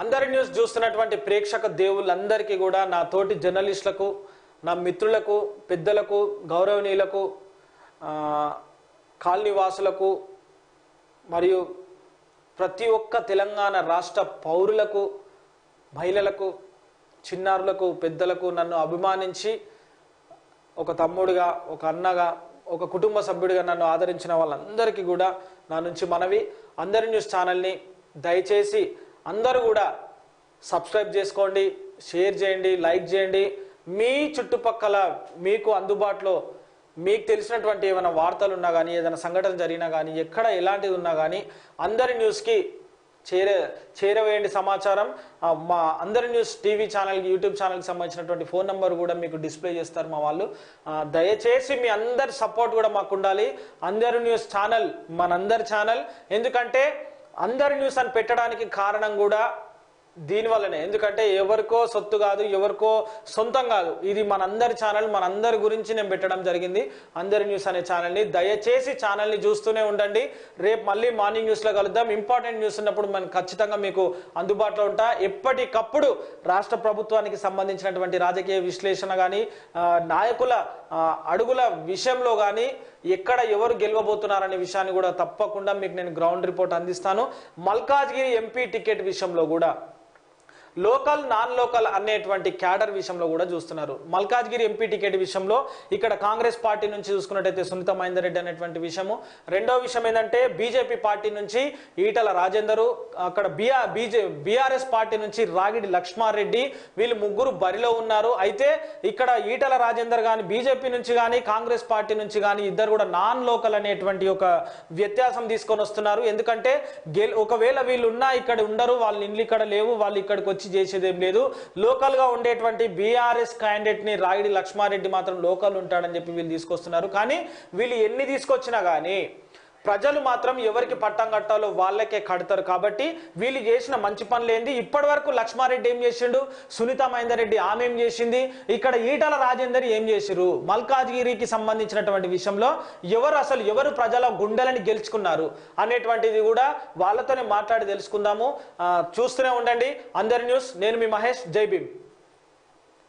అందరి న్యూస్ చూస్తున్నటువంటి ప్రేక్షక దేవుళ్ళందరికీ కూడా నా తోటి జర్నలిస్టులకు నా మిత్రులకు పెద్దలకు గౌరవనీయులకు కాలనీవాసులకు మరియు ప్రతి ఒక్క తెలంగాణ రాష్ట్ర పౌరులకు మహిళలకు చిన్నారులకు పెద్దలకు నన్ను అభిమానించి ఒక తమ్ముడిగా ఒక అన్నగా ఒక కుటుంబ సభ్యుడిగా నన్ను ఆదరించిన వాళ్ళందరికీ కూడా నా నుంచి మనవి. అందరి న్యూస్ ఛానల్ని దయచేసి అందరూ కూడా సబ్స్క్రైబ్ చేసుకోండి షేర్ చేయండి లైక్ చేయండి. మీ చుట్టుపక్కల మీకు అందుబాటులో మీకు తెలిసినటువంటి ఏమైనా వార్తలు ఉన్నా కానీ ఏదైనా సంఘటన జరిగినా కానీ ఎక్కడ ఎలాంటిది ఉన్నా కానీ అందరి న్యూస్కి చేరే చేరవేయండి సమాచారం. మా అందరి న్యూస్ టీవీ ఛానల్ యూట్యూబ్ ఛానల్కి సంబంధించినటువంటి ఫోన్ నెంబర్ కూడా మీకు డిస్ప్లే చేస్తారు మా వాళ్ళు. దయచేసి మీ అందరి సపోర్ట్ కూడా మాకు ఉండాలి. అందరి న్యూస్ ఛానల్ మనందరి ఛానల్. ఎందుకంటే అందరి న్యూస్ అని పెట్టడానికి కారణం కూడా దీనివల్లనే. ఎందుకంటే ఎవరికో సొత్తు కాదు ఎవరికో సొంతం కాదు. ఇది మనందరి ఛానల్ మనందరి గురించి నేను పెట్టడం జరిగింది. అందరి న్యూస్ అనే ఛానల్ని దయచేసి ఛానల్ని చూస్తూనే ఉండండి. రేపు మళ్ళీ మార్నింగ్ న్యూస్లో కలుద్దాం. ఇంపార్టెంట్ న్యూస్ ఉన్నప్పుడు మనం ఖచ్చితంగా మీకు అందుబాటులో ఉంటా. ఎప్పటికప్పుడు రాష్ట్ర ప్రభుత్వానికి సంబంధించినటువంటి రాజకీయ విశ్లేషణ కానీ నాయకుల అడుగుల విషయంలో కానీ ఎక్కడ ఎవరు గెలవబోతున్నారనే విషయాన్ని కూడా తప్పకుండా మీకు నేను గ్రౌండ్ రిపోర్ట్ అందిస్తాను. మల్కాజ్గిరి ఎంపీ టికెట్ విషయంలో కూడా లోకల్ నాన్ లోకల్ అనేటువంటి క్యాడర్ విషయంలో కూడా చూస్తున్నారు. మల్కాజ్గిరి ఎంపీ టికెట్ విషయంలో ఇక్కడ కాంగ్రెస్ పార్టీ నుంచి చూసుకున్నట్టయితే సునీత మహేందర్ రెడ్డి అనేటువంటి విషయము. రెండో విషయం ఏంటంటే బీజేపీ పార్టీ నుంచి ఈటల రాజేందరు అక్కడ బిఆర్ బీజే బీఆర్ఎస్ పార్టీ నుంచి రాగిడి లక్ష్మారెడ్డి వీళ్ళు ముగ్గురు బరిలో ఉన్నారు. అయితే ఇక్కడ ఈటల రాజేందర్ కానీ బీజేపీ నుంచి కానీ కాంగ్రెస్ పార్టీ నుంచి కానీ ఇద్దరు కూడా నాన్ లోకల్ అనేటువంటి ఒక వ్యత్యాసం తీసుకొని వస్తున్నారు. ఎందుకంటే గెల్ ఒకవేళ వీళ్ళు ఉన్నా ఇక్కడ ఉండరు వాళ్ళు ఇండ్లు ఇక్కడ లేవు వాళ్ళు ఇక్కడికి వచ్చి నుంచి చేసేదేం లేదు. లోకల్గా ఉండేటువంటి బీఆర్ఎస్ క్యాండిడేట్ని రాగిడి లక్ష్మారెడ్డి మాత్రం లోకల్ ఉంటాడని చెప్పి వీళ్ళు తీసుకొస్తున్నారు. కానీ వీళ్ళు ఎన్ని తీసుకొచ్చినా కానీ ప్రజలు మాత్రం ఎవరికి పట్టం కట్టాలో వాళ్ళకే కడతారు కాబట్టి వీళ్ళు చేసిన మంచి పనులు ఏంది ఇప్పటి వరకు లక్ష్మారెడ్డి ఏం చేసిండు? సునీత మహేందర్ రెడ్డి ఆమె ఏం చేసింది? ఇక్కడ ఈటల రాజేందర్ ఏం చేసిరు మల్కాజ్గిరికి సంబంధించినటువంటి విషయంలో ఎవరు అసలు ఎవరు ప్రజల గుండెలని గెలుచుకున్నారు అనేటువంటిది కూడా వాళ్ళతోనే మాట్లాడి తెలుసుకుందాము. చూస్తూనే ఉండండి. అందరి న్యూస్ నేను మీ మహేష్. జై భీమ్.